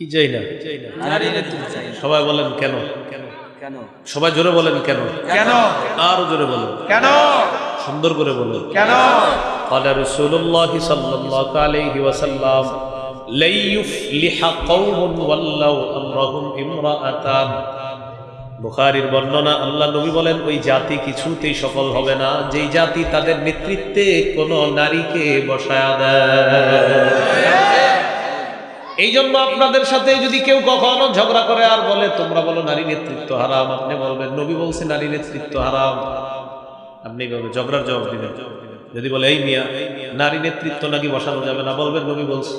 কি চাই না নারী নেতৃত্ব চাই সবাই বলেন কেন কেন সবাই জোরে বলেন কেন কেন আরো জোরে বলেন কেন সুন্দর করে বলেন কেন قال رسول الله صلى الله عليه وسلم لن يفلح قوم ولوا امرهم امرأتان বুখারীর বর্ণনা আল্লাহ নবী বলেন ওই জাতি কিছুতেই সফল হবে না যেই জাতি তাদের নেতৃত্বে কোন নারীকে বসায়া দেয় এই জন্য আপনাদের সাথে যদি কেউ কখনো ঝগড়া করে আর বলে, তোমরা বলো নারী নেতৃত্ব হারাম। আপনি বলবেন, নবী বলছে নারী নেতৃত্ব হারাম। আপনি এইভাবে ঝগড়ার জবাব দিবেন। যদি বলে, এই মিয়া, নারী নেতৃত্ব নাকি বসানো যাবে না? বলবেন, নবী বলছে।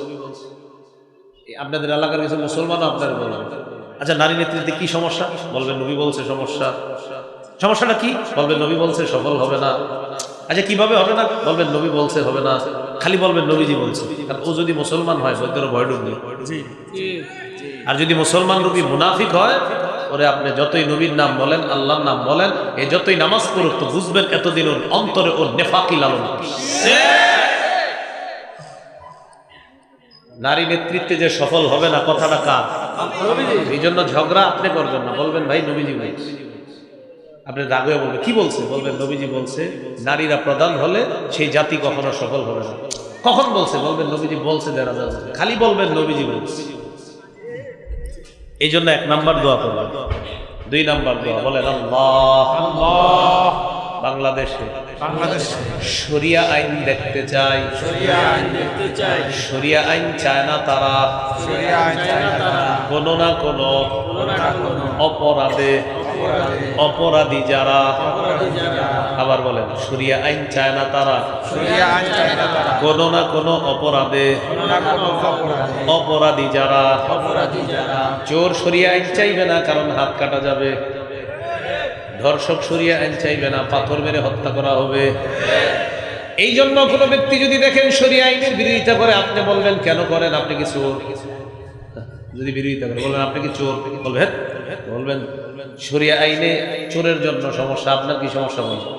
আপনাদের এলাকার কিছু মুসলমানও আপনার বলবেন আচ্ছা নারী নেতৃত্বে কি সমস্যা? বলবেন, নবী বলছে সমস্যা। সমস্যাটা কি? বলবেন, নবী বলছে সফল হবে না। আচ্ছা কীভাবে হবে না? বলবেন, নবী বলছে হবে না। খালি বলবেন নবীজি বলছে। কারণ ও যদি মুসলমান হয় বৈদ্যর ভয় ডুববে। আর যদি মুসলমান রূপী মুনাফিক হয় ওরে আপনি যতই নবীর নাম বলেন আল্লাহর নাম বলেন এ যতই নামাজ পড়ুক তো বুঝবেন এতদিন ওর অন্তরে ওর নেফাকি লালন নারী নেতৃত্বে যে সফল হবে না কথাটা কার? এই জন্য ঝগড়া আপনি করবেন না বলবেন ভাই নবীজি ভাই আপনি রাগে বলবেন কি বলছে? বলবেন নবীজি বলছে নারীরা প্রধান হলে সেই জাতি কখনো সফল হবে না। কখন বলছে? বলবেন নবীজি বলছে দেড় খালি বলবেন নবীজি বলছে। এই জন্য এক নাম্বার দোয়া করবেন। দুই নাম্বার দোয়া বলেন আল্লাহ বাংলাদেশে শরিয়া আইন দেখতে চাই। শরিয়া আইন দেখতে চাই। শরিয়া আইন চায় না তারা। কোনো না কোনো অপরাধে অপরাধে যারা। আবার বলেন শরিয়া আইন চায় না তারা। শরিয়া চাই না তারা। কোনো না কোনো অপরাধে। অপরাধে। যারা। চোর সরিয়া আইন চাইবে না কারণ হাত কাটা যাবে। ধর্ষক সরিয়া আইন চাইবে না পাথর মেরে হত্যা করা হবে। এই জন্য কোনো ব্যক্তি যদি দেখেন সরিয়া আইনের বিরোধিতা করে আপনি বলবেন কেন করেন? আপনি কি চোর? যদি বিরোধিতা করে বলবেন আপনি কি চোর? বলবেন বলবেন সরিয়া আইনে চোরের জন্য সমস্যা, আপনার কি সমস্যা বলবেন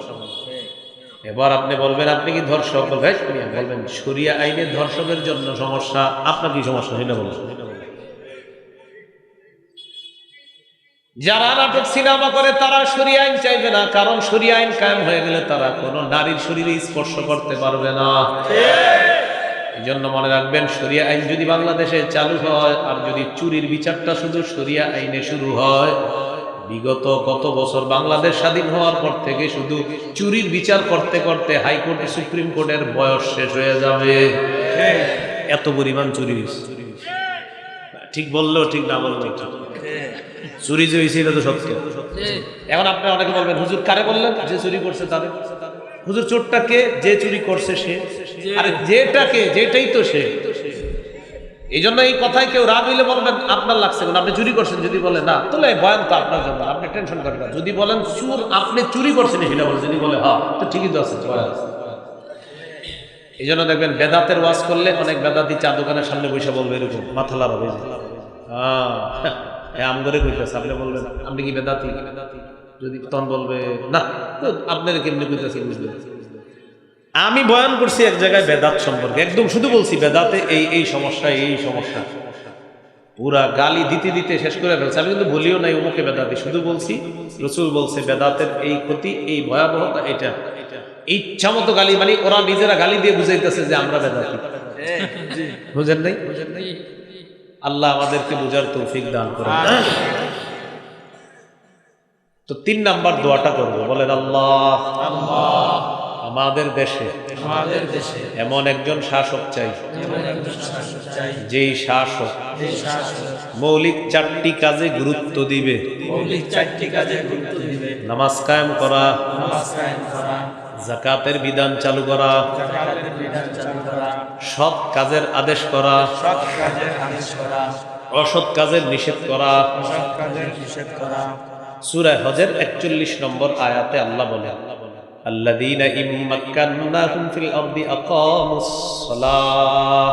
এবার আপনি বলবেন, আপনি কি ধর্ষক? বলবেন বলবেন, সরিয়া আইনে ধর্ষকের জন্য সমস্যা, আপনার কি সমস্যা? সেটা বলবেন যারা নাটক, সিনেমা করে, তারা সরিয়া আইন চাইবে না, কারণ সরিয়া আইন কায়েম হয়ে গেলে তারা কোনো নারীর শরীরে স্পর্শ করতে পারবে না। এই জন্য মনে রাখবেন, সরিয়া আইন যদি বাংলাদেশে চালু হয়, আর যদি চুরির বিচারটা শুধু সরিয়া আইনে শুরু হয় বিগত কত বছর বাংলাদেশ স্বাধীন হওয়ার পর থেকে শুধু চুরির বিচার করতে করতে হাইকোর্ট সুপ্রিম কোর্টের বয়স শেষ হয়ে যাবে। এত পরিমাণ চুরি ঠিক বললেও ঠিক না বললেও ঠিক। চুরি যে হয়েছে, এটা তো সত্য। এখন আপনি অনেকে বলবেন, হুজুর কারে বললেন যে চুরি করছে তারে হুজুর, চোরটাকে যে চুরি করছে সে। আরে, যেটাকে, যেটাই তো সে। এই জন্য এই কথায় কেউ রাগ হইলে বলবেন, আপনার লাগছে কেন আপনি চুরি করছেন, যদি বলে না, তাহলে বয়ান তো আপনার জন্য। আপনি টেনশন করেন না। যদি বলেন চুর আপনি চুরি করছেন সেটা বলে যদি বলে হ্যাঁ তো ঠিকই তো আছে এই জন্য দেখবেন, বেদাতের ওয়াজ করলে অনেক বেদাতি চা দোকানের সামনে বসে বলবে এরকম, মাথা লাগাবে হ্যাঁ আম করে কইতেছে, আপনি বলবেন, আপনি কি বেদাতি? যদি তখন বলবে, না। আপনার কেমনি কইতেছে বুঝবে আমি বয়ান করছি এক জায়গায় বেদাত সম্পর্কে। একদম শুধু বলছি, বেদাতে এই এই সমস্যা এই সমস্যা। পুরা গালি দিতে দিতে শেষ করে ফেলছে। আমি কিন্তু বলিও নাই অমুকে বেদাতি, শুধু বলছি, রসুল বলছে বেদাতের এই ক্ষতি, এই ভয়াবহতা এটা। ইচ্ছা মতো গালি মানে ওরা নিজেরা গালি দিয়ে বুঝাইতেছে যে আমরা বেদাতি। বুঝেন নাই? আল্লাহ আমাদেরকে বুঝার তৌফিক দান করেন। তো তিন নাম্বার দোয়াটা করব। বলেন আল্লাহ আল্লাহ। আমাদের দেশে আমাদের দেশে এমন একজন শাসক চাই। যেই শাসক যে শাসক মৌলিক চারটি কাজে গুরুত্ব দিবে। মৌলিক চারটি কাজে গুরুত্ব দিবে। নামাজ কায়েম করা নামাজ কায়েম করা জাকাতের বিধান চালু করা সৎ কাজের আদেশ করা সৎ কাজের আদেশ করা অসৎ কাজের নিষেধ করা। অসৎ কাজের নিষেধ করা। সূরা হজের 41 নম্বর আয়াতে আল্লাহ বলেন الذين إن مكناهم في الأرض أقاموا الصلاة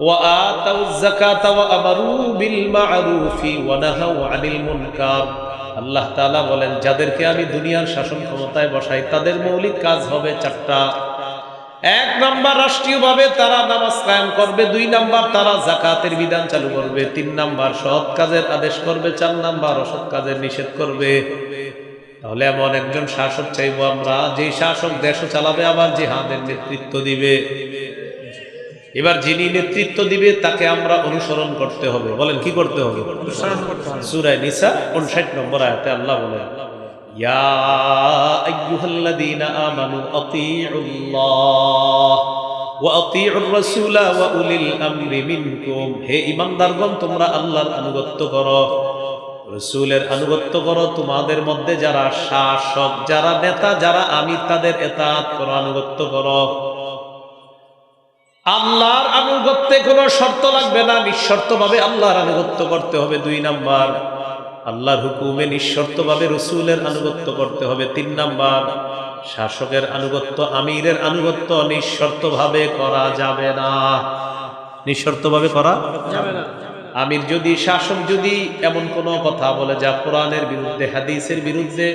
وآتوا الزكاة وأمروا بالمعروف ونهوا عن المنكر আল্লাহ তাআলা বলেন যাদেরকে আমি দুনিয়ার শাসন ক্ষমতায় বসাই তাদের মৌলিক কাজ হবে চারটা এক নাম্বার রাষ্ট্রীয়ভাবে তারা নামাজ কায়েম করবে দুই নাম্বার তারা জাকাতের বিধান চালু করবে তিন নাম্বার সৎ কাজের আদেশ করবে চার নাম্বার অসৎ কাজের নিষেধ করবে তাহলে এমন একজন শাসক চাইব আমরা যে শাসক দেশও চালাবে আবার জিহাদের নেতৃত্ব দিবে। এবার যিনি নেতৃত্ব দিবে তাকে আমরা অনুসরণ করতে হবে। বলেন কি করতে হবে? সুরায় নিসা 59 নম্বর আয়াতে আল্লাহ বলেন ইয়া হে ঈমানদারগণ তোমরা আল্লাহর আনুগত্য করো। রসুলের আনুগত্য করো, তোমাদের মধ্যে যারা শাসক, যারা নেতা, যারা আমির, তাদের এতাত করো, আনুগত্য করো। আল্লাহর আনুগত্যে কোনো শর্ত লাগবে না নিঃশর্ত ভাবে আল্লাহর আনুগত্য করতে হবে দুই নাম্বার। আল্লাহর হুকুমে নিঃশর্ত ভাবে রসুলের আনুগত্য করতে হবে তিন নাম্বার। শাসকের আনুগত্য, আমিরের আনুগত্য নিঃশর্ত ভাবে করা যাবে না। নিঃশর্ত ভাবে করা যাবে না। আমির যদি শাসক যদি এমন কোনো কথা বলে যা কোরআনের বিরুদ্ধে হাদিসের বিরুদ্ধে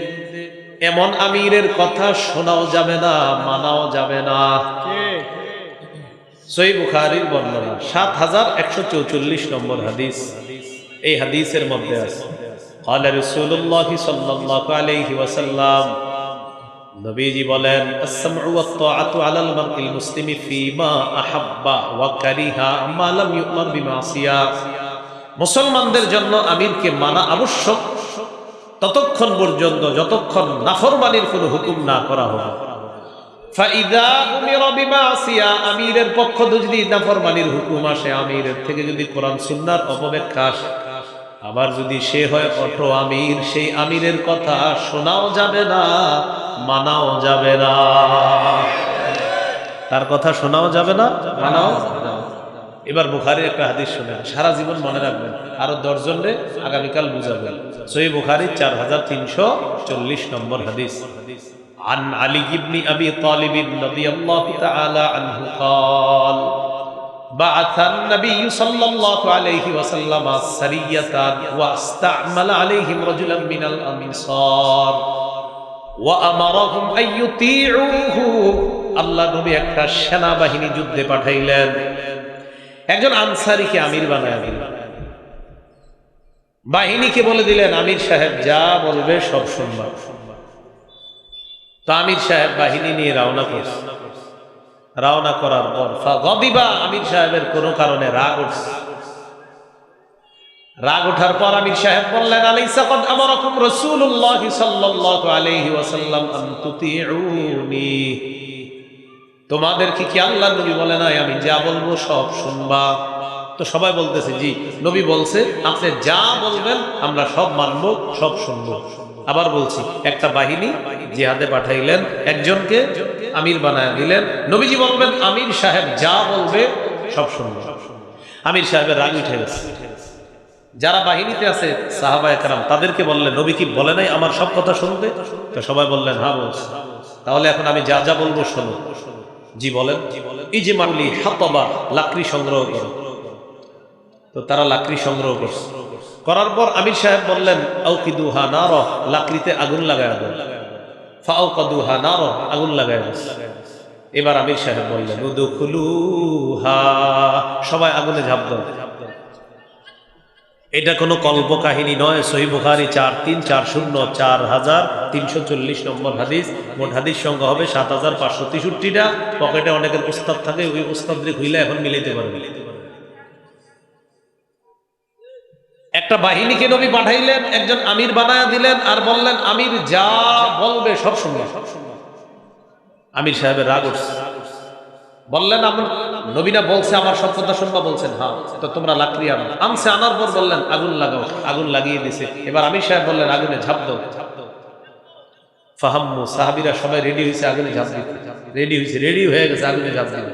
এমন আমিরের কথা শোনাও যাবে না মানাও যাবে না সই বুখারির বর্ণনা সাত হাজার একশো চৌচল্লিশ নম্বর হাদিস এই হাদিসের মধ্যে আছে قال رسول الله صلى الله عليه وسلم নবীজি বলেন السمع والطاعة على المرء المسلم فيما أحب وكره ما لم يؤمر بمعصية মুসলমানদের জন্য আমিরকে মানা আবশ্যক। ততক্ষণ পর্যন্ত যতক্ষণ নাফরমানির কোনো হুকুম না করা হবে। আমিরের পক্ষ যদি নাফরমানির হুকুম আসে, আমিরের থেকে যদি কোরআন সুন্নাহর অপব্যাখ্যা আসে, আবার যদি সে হয় অটো আমির, সেই আমিরের কথা শোনাও যাবে না, মানাও যাবে না। তার কথা শোনাও যাবে না, মানাও। এবার বুখারির একটা হাদিস শোনেন সারা জীবন মনে রাখবেন আরো দশজন রে আগামীকাল বুঝাবেন সই বুখারি চার হাজার তিনশো চল্লিশ নম্বর হাদিস عن علي بن أبي طالب رضي الله تعالى عنه قال بعث النبي صلى الله عليه وسلم سرية واستعمل عليهم رجلا من الأنصار وأمرهم أن يطيعوه আল্লাহ নবী একটা সেনাবাহিনী যুদ্ধে পাঠাইলেন একজন আনসারিকে আমির বানায় দিলেন বাহিনীকে বলে দিলেন, আমির সাহেব, যা বলবে সব শুনবা। তো আমির সাহেব বাহিনী নিয়ে রওনা করছে। রওনা করার পর গদিবা আমির সাহেবের কোনো কারণে রাগ উঠছে। রাগ ওঠার পর আমির সাহেব বললেন, আলাইসা কদ আমারকুম রাসূলুল্লাহ সাল্লাল্লাহু আলাইহি ওয়াসাল্লাম আন তুতিউনি। তোমাদের কি আল্লাহ নবী বলে নাই? আমি যা বলব সব শুনবা। তো সবাই বলতেছে, জি, নবী বলছে, আপনি যা বলবেন আমরা সব মানবো, সব শুনব। আবার বলছি, একটা বাহিনী জিহাদে পাঠাইলেন, একজনকে আমির বানায় দিলেন। নবীজি বলবেন, আমির সাহেব যা বলবে সব শুনব। আমির সাহেবের রাগ উঠে গেছে। যারা বাহিনীতে আছে সাহাবা একরাম তাদেরকে বললেন, নবী কি বলে নাই আমার সব কথা শুনবে তো সবাই বললেন হ্যাঁ বলছে। তাহলে এখন আমি যা যা বলব শোনো। জি বলেন। এই যে মানলি হাতবা লাকড়ি সংগ্রহ করো। তো তারা লাকড়ি সংগ্রহ করছে। করার পর আমির সাহেব বললেন, আউকিদুহা না রহ লাকড়িতে আগুন লাগায় আগুন ফাউকাদুহা না রহ আগুন লাগায়। এবার আমির সাহেব বললেন, উদুখুলুহা সবাই আগুনে ঝাঁপ দাও এটা কোনো কল্প কাহিনী নয়। সহি বুখারি চার তিন, চার শূন্য, চার হাজার তিনশো চল্লিশ নম্বর হাদিস। মোট হাদিস সংখ্যা হবে সাত হাজার পাঁচশো তেষট্টিটা। পকেটে অনেকের উস্তাদ থাকে, ওই উস্তাদরে খুইলে এখন মিলাইতে পারবে। একটা বাহিনীকে নবী পাঠাইলেন, একজন আমির বানায়া দিলেন আর বললেন, আমির যা বলবে সব শুনবে আমির সাহেবের রাগ উঠছে। বললেন আমার নবীনা বলছে, আমার সব কথা শুনবা? বলছেন হ্যাঁ। তো তোমরা লাকড়ি আনো। আনছে, আনার পর বললেন, আগুন লাগাও, আগুন লাগিয়ে দিছে। এবার আমি সাহেব বললেন, আগুনে ঝাঁপ দাও। ফাহাম্মু, সাহাবিরা সবাই রেডি হয়েছে আগুনে ঝাঁপ দিতে। রেডি হয়েছে রেডি হয়ে গেছে, আগুনে ঝাঁপ দিতে।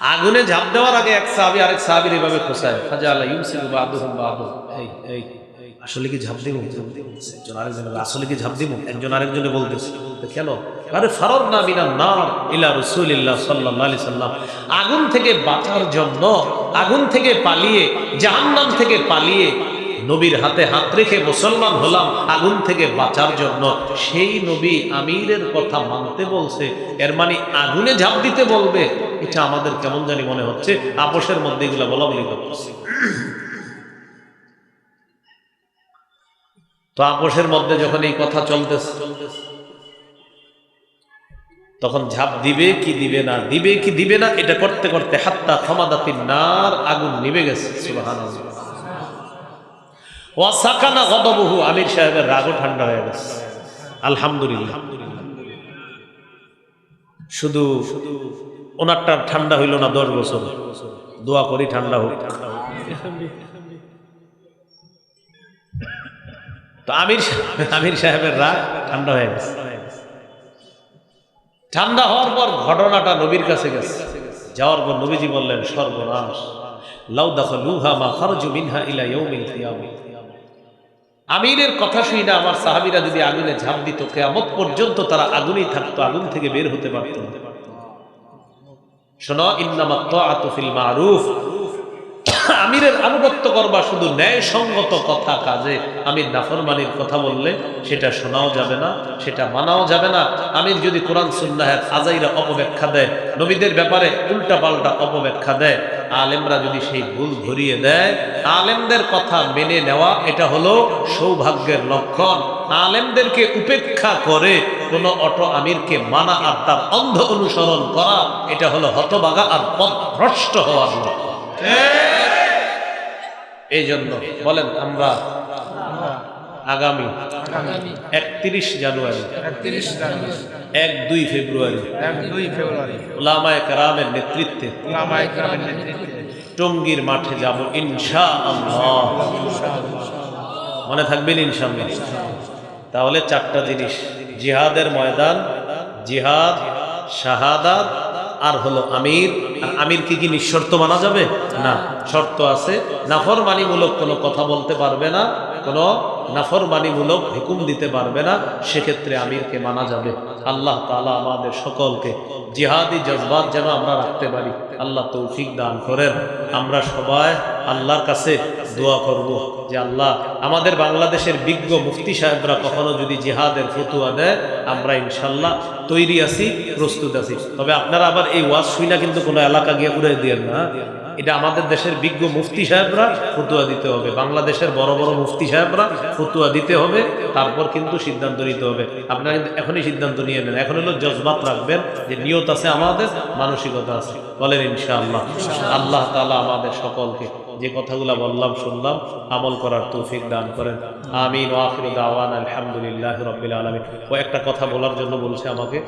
আগুনে ঝাঁপ দেওয়ার আগে এক সাহাবি, আরেক সাহাবির এভাবে খোসায় ফাজা আল্লাহ ইউসিল বাদুহুম বাদু এই এই। আসলে কি ঝাঁপ দিব? একজন আরেকজনের আসলে কি ঝাঁপ দিব? একজন আরেকজনে বলতেছে। কেন আরে ফারদ না ইলা রসুলিল্লাহ সাল্লাল্লাহু আলাইহি সাল্লাম। আগুন থেকে বাঁচার জন্য, আগুন থেকে পালিয়ে, জাহান্নাম থেকে পালিয়ে নবীর হাতে হাত রেখে মুসলমান হলাম, আগুন থেকে বাঁচার জন্য। সেই নবী আমিরের কথা মানতে বলছে। এর মানে আগুনে ঝাঁপ দিতে বলবে। এটা আমাদের কেমন জানি মনে হচ্ছে। আপোষের মধ্যে এগুলো বলা বলি করতেছে। তো আপোষের মধ্যে যখন এই কথা চলতেছে, তখন ঝাঁপ দিবে কি দিবে না, দিবে কি দিবে না, এটা করতে করতে হাত্তা ক্ষমাদাতি নার আগুন নিভে গেছে ওয়াসাকানা গদবহু, আমির সাহেবের রাগও ঠান্ডা হয়ে গেছে। আলহামদুলিল্লাহ। শুধু ওনারটা ঠান্ডা হইল না দশ বছর। দোয়া করি ঠান্ডা হোক। তো আমির আমির সাহেবের রাগ ঠান্ডা হয়ে গেছে। ঠান্ডা হওয়ার পর ঘটনাটা নবীর কাছে গেছে। যাওয়ার পর নবীজি বললেন, সর্বনাশ। লাউ দাখালুহা মা খারজু মিনহা ইলা আমিরের কথা শুই না আমার সাহাবীরা যদি আগুনে ঝাঁপ দিত, কিয়ামত পর্যন্ত তারা আগুনেই থাকতো, আগুন থেকে বের হতে পারত শোনো ইন্নামাত তাআতু ফিল মারুফ। আমিরের আনুগত্য করবা শুধু ন্যায়সঙ্গত কথা কাজে। আমির নাফরমানির কথা বললে সেটা শোনাও যাবে না, সেটা মানাও যাবে না। আমির যদি কোরআন সুন্নাহের আজাইরা অপব্যাখ্যা দেয়, নবীদের ব্যাপারে উল্টা পাল্টা অপব্যাখ্যা দেয়, আলেমরা যদি সেই ভুল ধরিয়ে দেয়, আলেমদের কথা মেনে নেওয়া এটা হলো সৌভাগ্যের লক্ষণ। আলেমদেরকে উপেক্ষা করে কোন অটো আমিরকে মানা আর তার অন্ধ অনুসরণ করা, এটা হলো হতবাগা আর পথ ভ্রষ্ট হওয়ার লক্ষণ। এই জন্য বলেন আমরা আগামী একত্রিশ জানুয়ারি এক দুই ফেব্রুয়ারি ওলামায় কারামের নেতৃত্বে টঙ্গীর মাঠে যাব ইনশা আল্লাহ মনে থাকবেন ইনশাল্লাহ তাহলে চারটা জিনিস। জিহাদের ময়দান জিহাদ শাহাদাত আর হলো আমির। আর আমির কি কি নিঃশর্ত মানা যাবে? না। শর্ত আছে, নাফরমানিমূলক কোনো কথা বলতে পারবে না, কোনো নাফরমানিমূলক হুকুম দিতে পারবে না, সেক্ষেত্রে আমিরকে মানা যাবে। আল্লাহ তালা আমাদের সকলকে জিহাদি জজবাত যেন আমরা রাখতে পারি। আল্লাহ তৌফিক দান করেন। আমরা সবাই আল্লাহর কাছে দোয়া করব। যে আল্লাহ, আমাদের বাংলাদেশের বিজ্ঞ মুফতি সাহেবরা কখনো যদি জিহাদের ফতুয়া দেয়, আমরা ইনশাল্লাহ তৈরি আছি, প্রস্তুত আছি। তবে আপনারা আবার এই ওয়াজ শুই না কিন্তু কোনো এলাকা গিয়ে উড়ে দিয়েন না এটা আমাদের দেশের বিজ্ঞ মুফতি সাহেবরা ফতুয়া দিতে হবে। বাংলাদেশের বড় বড় মুফতি সাহেবরা ফতুয়া দিতে হবে, তারপর কিন্তু সিদ্ধান্ত নিতে হবে। আপনারা কিন্তু এখনই সিদ্ধান্ত নিয়ে নেন। এখন হলো জজবাত রাখবেন যে নিয়ত আছে আমাদের, মানসিকতা আছে। বলেন ইনশাআল্লাহ। আল্লাহ তাআলা আমাদের সকলকে যে কথাগুলো বললাম, শুনলাম, আমল করার তৌফিক দান করেন। আমিন। ওয়াখির দাওয়ান আলহামদুলিল্লাহ রবিল আলমী ও একটা কথা বলার জন্য বলছে আমাকে।